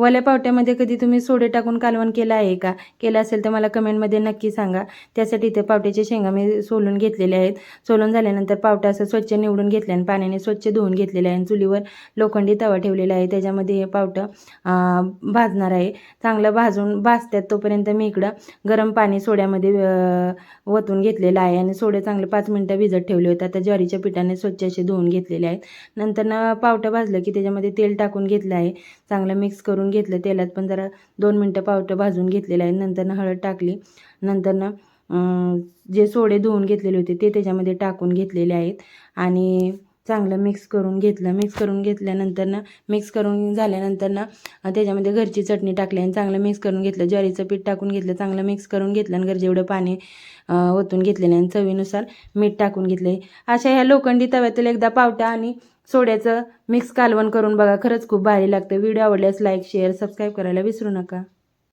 वल्या पावट्यामध्ये कधी तुम्ही सोडे टाकून कालवण केलं आहे का? केलं असेल तर मला कमेंटमध्ये नक्की सांगा. त्यासाठी इथे पावट्याचे शेंगा मी सोलून घेतलेले आहेत. सोलून झाल्यानंतर पावटा असं स्वच्छ निवडून घेतले आणि पाण्याने स्वच्छ धुवून घेतलेले आहे आणि चुलीवर लोखंडी तवा ठेवलेला आहे. त्याच्यामध्ये हे पावटं भाजणार आहे. चांगलं भाजून भाजतात तोपर्यंत मी इकडं गरम पाणी सोड्यामध्ये वतून ओतून घेतलेलं आहे आणि सोडे चांगले पाच मिनटं भिजत ठेवले होते. आता ज्वारीच्या पिठाने स्वच्छ असे धुवून घेतलेले आहेत. नंतर ना पावटं भाजलं की त्याच्यामध्ये तेल टाकून घेतलं आहे. चांगलं मिक्स करून घेतलं तेलात पण जरा दोन मिनटं पावटं भाजून घेतलेलं आहे. नंतरनं हळद टाकली. नंतरनं जे सोडे धुवून घेतलेले होते ते त्याच्यामध्ये टाकून घेतलेले आहेत. आणि चांगलं मिक्स करून घेतलं. मिक्स करून घेतल्यानंतर ना मिक्स करून झाल्यानंतर ना त्याच्यामध्ये घरची चटणी टाकली आणि चांगलं मिक्स करून घेतलं. ज्वारीचं पीठ टाकून घेतलं. चांगलं मिक्स करून घेतलं आणि गरजे एवढं पाणी ओतून घेतलेलं आणि चवीनुसार मीठ टाकून घेतले अशा ह्या लोखंडी तव्यातील एकदा पावटा आणि सोड्याचं मिक्स कालवण करून बघा. खरंच खूप भारी लागतं. व्हिडिओ आवडल्यास लाईक शेअर सबस्क्राईब करायला विसरू नका.